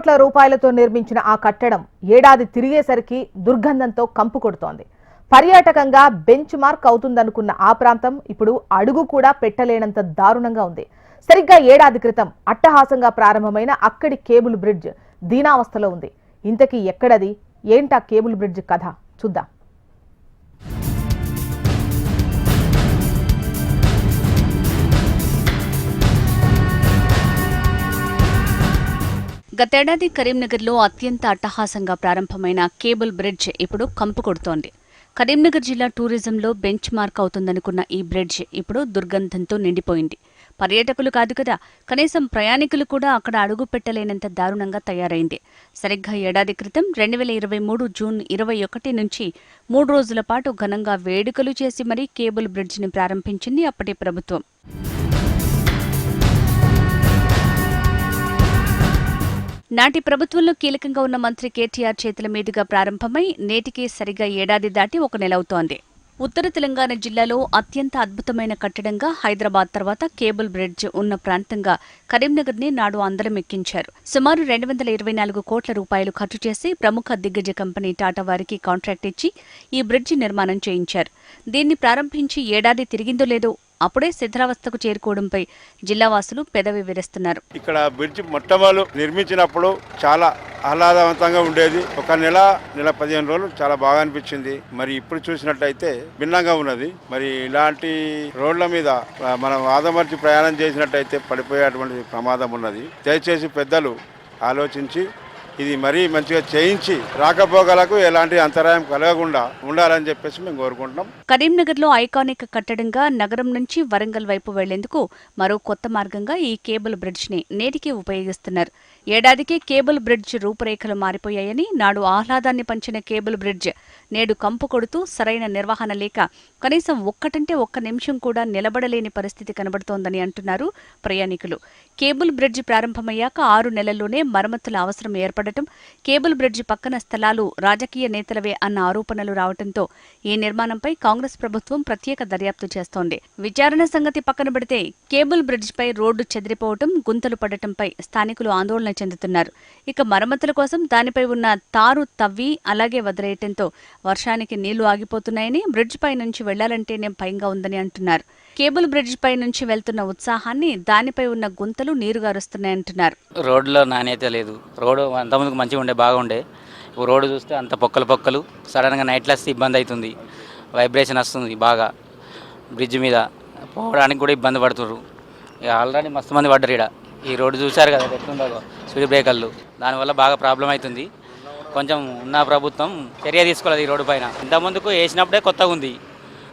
కోట్ల రూపాయలతో నిర్మించిన ఆ కట్టడం ఏడాది తిరిగేసరికి దుర్గంధంతో కంపు కొడుతోంది. పర్యాటకంగా బెంచ్ మార్క్ అవుతుందనుకున్న ఆ ప్రాంతం ఇప్పుడు అడుగు కూడా పెట్టలేనంత దారుణంగా ఉంది. సరిగ్గా ఏడాది క్రితం అట్టహాసంగా ప్రారంభమైన అక్కడి కేబుల్ బ్రిడ్జ్ దీనావస్థలో ఉంది. ఇంతకీ ఎక్కడది? ఏంటా కేబుల్ బ్రిడ్జ్ కథ? చూద్దాం. గతేడాది కరీంనగర్లో అత్యంత అట్టహాసంగా ప్రారంభమైన కేబుల్ బ్రిడ్జ్ ఇప్పుడు కంపు కొడుతోంది. కరీంనగర్ జిల్లా టూరిజంలో బెంచ్ మార్క్ అవుతుందనుకున్న ఈ బ్రిడ్జ్ ఇప్పుడు దుర్గంధంతో నిండిపోయింది. పర్యాటకులు కాదు కదా కనీసం ప్రయాణికులు కూడా అక్కడ అడుగు పెట్టలేనంత దారుణంగా తయారైంది. సరిగ్గా ఏడాది క్రితం రెండు వేల ఇరవై మూడు జూన్ ఇరవై ఒకటి నుంచి మూడు రోజుల పాటు ఘనంగా వేడుకలు చేసి మరీ కేబుల్ బ్రిడ్జ్ని ప్రారంభించింది అప్పటి ప్రభుత్వం. నాటి ప్రభుత్వంలో కీలకంగా ఉన్న మంత్రి కేటీఆర్ చేతుల మీదుగా ప్రారంభమై నేటికి సరిగా ఏడాది దాటి ఒక నెల అవుతోంది. ఉత్తర తెలంగాణ జిల్లాలో అత్యంత అద్భుతమైన కట్టడంగా హైదరాబాద్ తర్వాత కేబుల్ బ్రిడ్జ్ ఉన్న ప్రాంతంగా కరీంనగర్ని నాడు అందరం ఎక్కించారు. సుమారు రెండు వందల ఇరవై నాలుగు కోట్ల రూపాయలు ఖర్చు చేసి ప్రముఖ దిగ్గజ కంపెనీ టాటా వారికి కాంట్రాక్ట్ ఇచ్చి ఈ బ్రిడ్జి నిర్మాణం చేయించారు. దీన్ని ప్రారంభించి ఏడాది తిరిగిందో లేదో అప్పుడే శిథిలావస్థకు చేరుకోవడంపై జిల్లావాసులు పెదవి విరుస్తున్నారు. ఇక్కడ బ్రిడ్జ్ మొట్టమొదలు నిర్మించినప్పుడు చాలా ఆహ్లాదవంతంగా ఉండేది. ఒక నెల నెల పదిహేను రోజులు చాలా బాగా అనిపించింది. మరి ఇప్పుడు చూసినట్టయితే భిన్నంగా ఉన్నది. మరి ఇలాంటి రోడ్ల మీద మనం ఆదమర్చి ప్రయాణం చేసినట్టయితే పడిపోయేటువంటి ప్రమాదం ఉన్నది. దయచేసి పెద్దలు ఆలోచించి ఇది మరీ మంచిగా చేయించి రాకపోగలకు ఎలాంటి అంతరాయం కలగకుండా ఉండాలని చెప్పేసి మేము కోరుకుంటున్నాం. కరీంనగర్లో ఐకానిక్ కట్టడంగా నగరం నుంచి వరంగల్ వైపు వెళ్ళేందుకు మరో కొత్త మార్గంగా ఈ కేబుల్ బ్రిడ్జ్ని నేటికి ఉపయోగిస్తున్నారు. ఏడాదికి కేబుల్ బ్రిడ్జ్ రూపురేఖలు మారిపోయాయని నాడు ఆహ్లాదాన్ని పంచిన కేబుల్ బ్రిడ్జ్ నేడు కంపు కొడుతూ సరైన నిర్వహణ లేక కనీసం ఒక్కటంటే ఒక్క నిమిషం కూడా నిలబడలేని పరిస్థితి కనబడుతోందని అంటున్నారు ప్రయాణికులు. కేబుల్ బ్రిడ్జ్ ప్రారంభమయ్యాక ఆరు నెలల్లోనే మరమ్మతుల అవసరం ఏర్పడటం కేబుల్ బ్రిడ్జ్ పక్కన స్థలాలు రాజకీయ నేతలవే అన్న ఆరోపణలు రావడంతో ఈ నిర్మాణంపై కాంగ్రెస్ ప్రభుత్వం ప్రత్యేక దర్యాప్తు చేస్తోంది. విచారణ సంగతి పక్కన పెడితే కేబుల్ బ్రిడ్జ్పై రోడ్డు చెదిరిపోవటం గుంతలు పడటంపై స్థానికులు ఆందోళన చెందుతున్నారు. ఇక మరమ్మతుల కోసం దానిపై ఉన్న తారు తవ్వి అలాగే వదిలేయటంతో వర్షానికి నీళ్ళు ఆగిపోతున్నాయని బ్రిడ్జ్ పై నుంచి వెళ్ళాలంటేనే భయంగా ఉందని అంటున్నారు. కేబుల్ బ్రిడ్జ్ పై నుంచి వెళ్తున్న ఉత్సాహాన్ని దానిపై ఉన్న గుంతలు నీరుగారుస్తున్నాయంటున్నారు. రోడ్లో నాణ్యత లేదు. రోడ్డు అంతకుముందుకు మంచిగా ఉండే బాగుండే. ఇప్పుడు రోడ్డు చూస్తే అంత పొక్కలు పొక్కలు సడన్గా నైట్లో వస్తే ఇబ్బంది అవుతుంది వైబ్రేషన్ వస్తుంది బాగా. బ్రిడ్జ్ మీద పోవడానికి కూడా ఇబ్బంది పడుతున్నారు ఇక ఆల్రెడీ మస్తు మంది పడ్డారు ఇక్కడ ఈ రోడ్డు చూశారు కదా ఎట్లుందో స్పీడ్ బ్రేకర్లు. దానివల్ల బాగా ప్రాబ్లం అవుతుంది. కొంచెం ఉన్న ప్రభుత్వం చర్య తీసుకోలేదు ఈ రోడ్డు పైన. ఇంతకుముందుకు వేసినప్పుడే కొత్తగా ఉంది.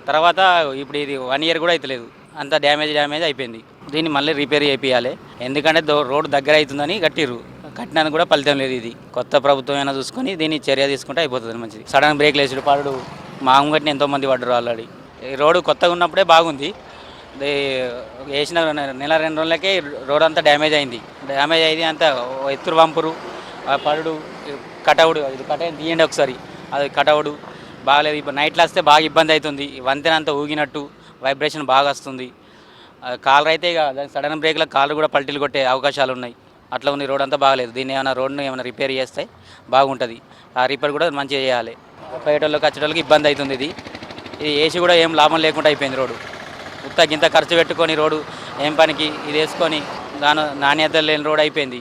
తర్వాత ఇప్పుడు ఇది వన్ ఇయర్ కూడా అవుతలేదు అంత డ్యామేజ్ డ్యామేజ్ అయిపోయింది. దీన్ని మళ్ళీ రిపేర్ చేయించాలి ఎందుకంటే రోడ్డు దగ్గర అవుతుందని కట్టిర్రు. కట్టినానికి కూడా ఫలితం లేదు ఇది. కొత్త ప్రభుత్వం అయినా చూసుకొని దీన్ని చర్య తీసుకుంటే అయిపోతుంది మంచిది. సడన్ బ్రేక్ లేచుడు పాడు మామూలు కట్టిన ఎంతోమంది పడ్డరు ఆల్రెడీ. ఈ రోడ్డు కొత్తగా ఉన్నప్పుడే బాగుంది. వేసిన నెల రెండు రోజులకే రోడ్ అంతా డ్యామేజ్ అయింది. డ్యామేజ్ అయింది అంతా ఎత్తురు పంపురు ఆ పడుడు కటవుడు ఇది కట తీయండి ఒకసారి. అది కటవుడు బాగాలేదు. ఇప్పుడు నైట్లో వస్తే బాగా ఇబ్బంది అవుతుంది. వంతెన అంతా ఊగినట్టు వైబ్రేషన్ బాగా వస్తుంది. ఆ కాలర్ అయితే ఇక సడన్ బ్రేక్లో కాలర్ కూడా పల్టీలు కొట్టే అవకాశాలు ఉన్నాయి. అట్లా ఉంది రోడ్ అంతా బాగాలేదు. దీన్ని ఏమైనా రోడ్ను ఏమైనా రిపేర్ చేస్తే బాగుంటుంది. ఆ రిపేర్ కూడా మంచిగా చేయాలి. పోయేటోళ్ళకి వచ్చేటోళ్ళకి ఇబ్బంది అవుతుంది ఇది. ఇది వేసి కూడా ఏం లాభం లేకుండా అయిపోయింది రోడ్డు. ఉత్త గింత ఖర్చు పెట్టుకొని రోడ్డు ఏం పనికి ఇది వేసుకొని దాని నాణ్యత లేని రోడ్ అయిపోయింది.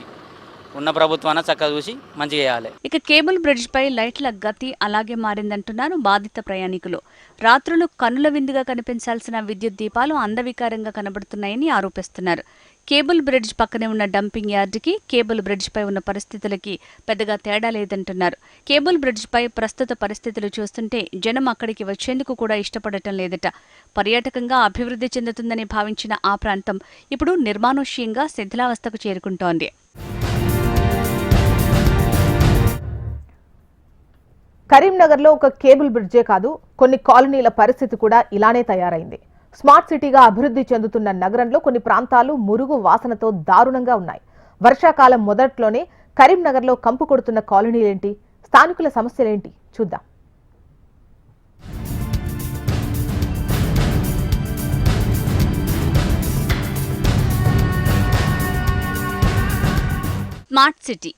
ఉన్న ప్రభుత్వాన చక్కగా చూసి మంచిగా చేయాలి. ఇక కేబుల్ బ్రిడ్జ్ పై లైట్ల గతి అలాగే మారిందంటున్నారు బాధిత ప్రయాణికులు. రాత్రులు కనుల విందుగా కనిపించాల్సిన విద్యుత్ దీపాలు అందవికారంగా కనబడుతున్నాయని ఆరోపిస్తున్నారు. కేబుల్ బ్రిడ్జ్ పక్కనే ఉన్న డంపింగ్ యార్డుకి కేబుల్ బ్రిడ్జ్పై ఉన్న పరిస్థితులకి పెద్దగా తేడా లేదంటున్నారు. కేబుల్ బ్రిడ్జ్ పై ప్రస్తుత పరిస్థితులు చూస్తుంటే జనం అక్కడికి వచ్చేందుకు కూడా ఇష్టపడటం లేదట. పర్యాటకంగా అభివృద్ధి చెందుతుందని భావించిన ఆ ప్రాంతం ఇప్పుడు నిర్మానుష్యంగా శిథిలావస్థకు చేరుకుంటోంది. కరీంనగర్లో ఒక కేబుల్ బ్రిడ్జే కాదు కొన్ని కాలనీల పరిస్థితి కూడా ఇలానే తయారైంది. స్మార్ట్ సిటీగా అభివృద్ధి చెందుతున్న నగరంలో కొన్ని ప్రాంతాలు మురుగు వాసనతో దారుణంగా ఉన్నాయి. వర్షాకాలం మొదట్లోనే కరీంనగర్లో కంపు కొడుతున్న కాలనీలేంటి? స్థానికుల సమస్యలేంటి? చూద్దాం. Smart city.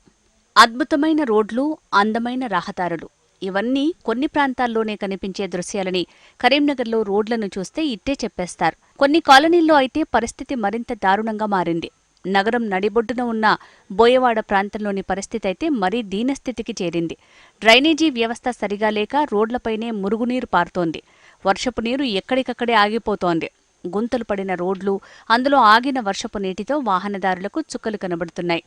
అద్భుతమైన రోడ్లు అందమైన రహదారులు. ఇవన్నీ కొన్ని ప్రాంతాల్లోనే కనిపించే దృశ్యాలని కరీంనగర్లో రోడ్లను చూస్తే ఇట్టే చెప్పేస్తారు. కొన్ని కాలనీల్లో అయితే పరిస్థితి మరింత దారుణంగా మారింది. నగరం నడిబొడ్డున ఉన్న బోయవాడ ప్రాంతంలోని పరిస్థితి అయితే మరీ దీనస్థితికి చేరింది. డ్రైనేజీ వ్యవస్థ సరిగా లేక రోడ్లపైనే మురుగునీరు పారుతోంది. వర్షపు నీరు ఎక్కడికక్కడే ఆగిపోతోంది. గుంతలు పడిన రోడ్లు అందులో ఆగిన వర్షపు నీటితో వాహనదారులకు చుక్కలు కనబడుతున్నాయి.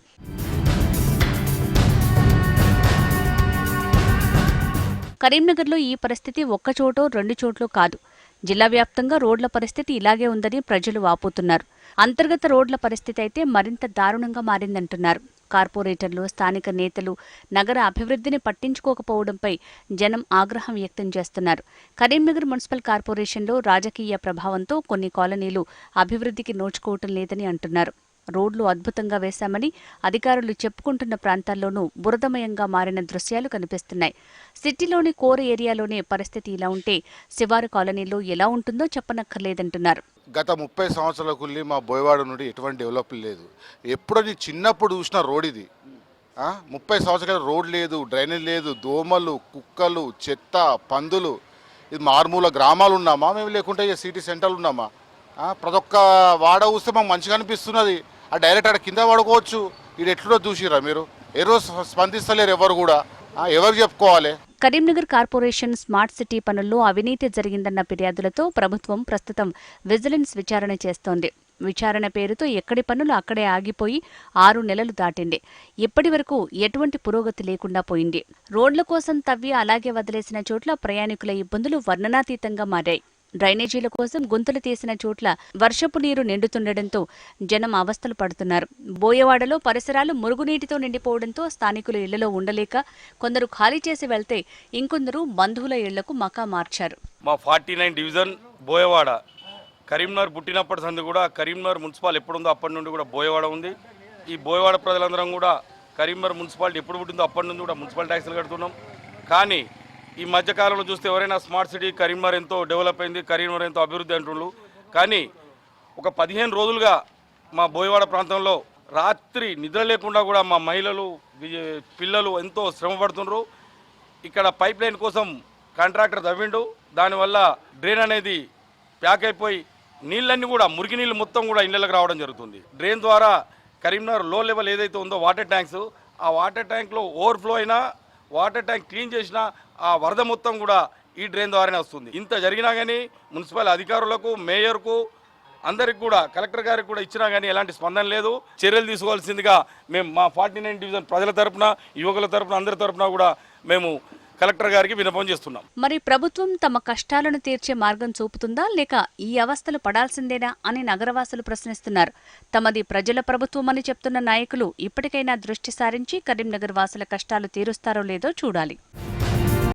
కరీంనగర్లో ఈ పరిస్థితి ఒక్కచోటో రెండు చోట్ల కాదు. జిల్లా వ్యాప్తంగా రోడ్ల పరిస్థితి ఇలాగే ఉందని ప్రజలు వాపోతున్నారు. అంతర్గత రోడ్ల పరిస్థితి అయితే మరింత దారుణంగా మారిందంటున్నారు. కార్పొరేటర్లు స్థానిక నేతలు నగర అభివృద్ధిని పట్టించుకోకపోవడంపై జనం ఆగ్రహం వ్యక్తం చేస్తున్నారు. కరీంనగర్ మున్సిపల్ కార్పొరేషన్లో రాజకీయ ప్రభావంతో కొన్ని కాలనీలు అభివృద్ధికి నోచుకోవటం లేదని అంటున్నారు. రోడ్లు అద్భుతంగా వేశామని అధికారులు చెప్పుకుంటున్న ప్రాంతాల్లోనూ బురదమయంగా మారిన దృశ్యాలు కనిపిస్తున్నాయి. సిటీలోని కోర్ ఏరియాలోనే పరిస్థితి ఇలా ఉంటే శివారు కాలనీలో ఎలా ఉంటుందో చెప్పనక్కర్లేదంటున్నారు. గత ముప్పై సంవత్సరాల కుల్లి మా బోయవాడ నుండి ఎటువంటి డెవలప్ లేదు. ఎప్పుడది చిన్నప్పుడు చూసిన రోడ్ ఇది. ముప్పై సంవత్సరాల రోడ్ లేదు డ్రైనేజ్ లేదు దోమలు కుక్కలు చెత్త పందులు ఇది మారుమూల గ్రామాలు ఉన్నామా? మేము లేకుంటే సిటీ సెంటర్లు ఉన్నామా? ప్రతి ఒక్క వాడ చూస్తే మాకు మంచిగా అనిపిస్తున్నది. ఆ డైరెక్ట్ ఆడ కింద పడుకోవచ్చు. ఇది ఎట్లుడో చూసిరా మీరు. ఏ రోజు స్పందిస్తలేరు ఎవరు కూడా. ఎవరు చెప్పుకోవాలి? కరీంనగర్ కార్పొరేషన్ స్మార్ట్ సిటీ పనుల్లో అవినీతి జరిగిందన్న ఫిర్యాదులతో ప్రభుత్వం ప్రస్తుతం విజిలెన్స్ విచారణ చేస్తోంది. విచారణ పేరుతో ఎక్కడి పనులు అక్కడే ఆగిపోయి ఆరు నెలలు దాటింది. ఇప్పటి వరకు ఎటువంటి పురోగతి లేకుండా పోయింది. రోడ్ల కోసం తవ్వి అలాగే వదిలేసిన చోట్ల ప్రయాణికుల ఇబ్బందులు వర్ణనాతీతంగా మారాయి. డ్రైనేజీల కోసం గుంతలు తీసిన చోట్ల వర్షపు నీరు నిండుతుండటంతో జనం అవస్థలు పడుతున్నారు. బోయవాడలో పరిసరాలు మురుగునీటితో నిండిపోవడంతో స్థానికులు ఇళ్ళలో ఉండలేక కొందరు ఖాళీ చేసి వెళ్తే ఇంకొందరు బంధువుల ఇళ్ళకు మకా మార్చారు. మా forty nine division Boyawada Karimnagar పుట్టినప్పటి సంది కూడా కరీంనగర్ మున్సిపాల్ ఎప్పుడుందో అప్పటి నుండి కూడా బోయవాడ ఉంది. ఈ బోయవాడ ప్రజలందరం కూడా కరీంనగర్ మున్సిపాలిటీ ఎప్పుడు పుట్టిందో అప్పటి నుండి కూడా మున్సిపల్ ట్యాక్సులు కడుతున్నాం. కానీ ఈ మధ్యకాలంలో చూస్తే ఎవరైనా స్మార్ట్ సిటీ కరీంనగర్ ఎంతో డెవలప్ అయింది కరీంనగర్ ఎంతో అభివృద్ధి అంటుండ్రు. కానీ ఒక పదిహేను రోజులుగా మా బోయవాడ ప్రాంతంలో రాత్రి నిద్ర లేకుండా కూడా మా మహిళలు పిల్లలు ఎంతో శ్రమ పడుతుండ్రు. ఇక్కడ పైప్ లైన్ కోసం కాంట్రాక్టర్ తవ్విండు. దానివల్ల డ్రైన్ అనేది ప్యాక్ అయిపోయి నీళ్ళన్నీ కూడా మురికి నీళ్ళు మొత్తం కూడా ఇళ్ళకి రావడం జరుగుతుంది. డ్రైన్ ద్వారా కరీంనగర్లో లెవెల్ ఏదైతే ఉందో వాటర్ ట్యాంక్స్ ఆ వాటర్ ట్యాంక్లో ఓవర్ఫ్లో అయినా వాటర్ ట్యాంక్ క్లీన్ చేసినా ఆ వరద మొత్తం కూడా ఈ డ్రైన్ ద్వారానే వస్తుంది. ఇంత జరిగినా కానీ మున్సిపల్ అధికారులకు మేయర్కు అందరికి కూడా కలెక్టర్ గారికి కూడా ఇచ్చినా కానీ ఎలాంటి స్పందన లేదు. చర్యలు తీసుకోవాల్సిందిగా మేము మా ఫార్టీ నైన్ డివిజన్ ప్రజల తరపున యువకుల తరపున అందరి తరపున కూడా మేము కలెక్టర్ గారికి విన్నపం చేస్తున్నాం. మరి ప్రభుత్వం తమ కష్టాలను తీర్చే మార్గం చూపుతుందా? లేక ఈ అవస్థలు పడాల్సిందేనా అని నగరవాసులు ప్రశ్నిస్తున్నారు. తమది ప్రజల ప్రభుత్వం అని చెప్తున్న నాయకులు ఇప్పటికైనా దృష్టి సారించి కరీంనగర్ వాసుల కష్టాలు తీరుస్తారో లేదో చూడాలి.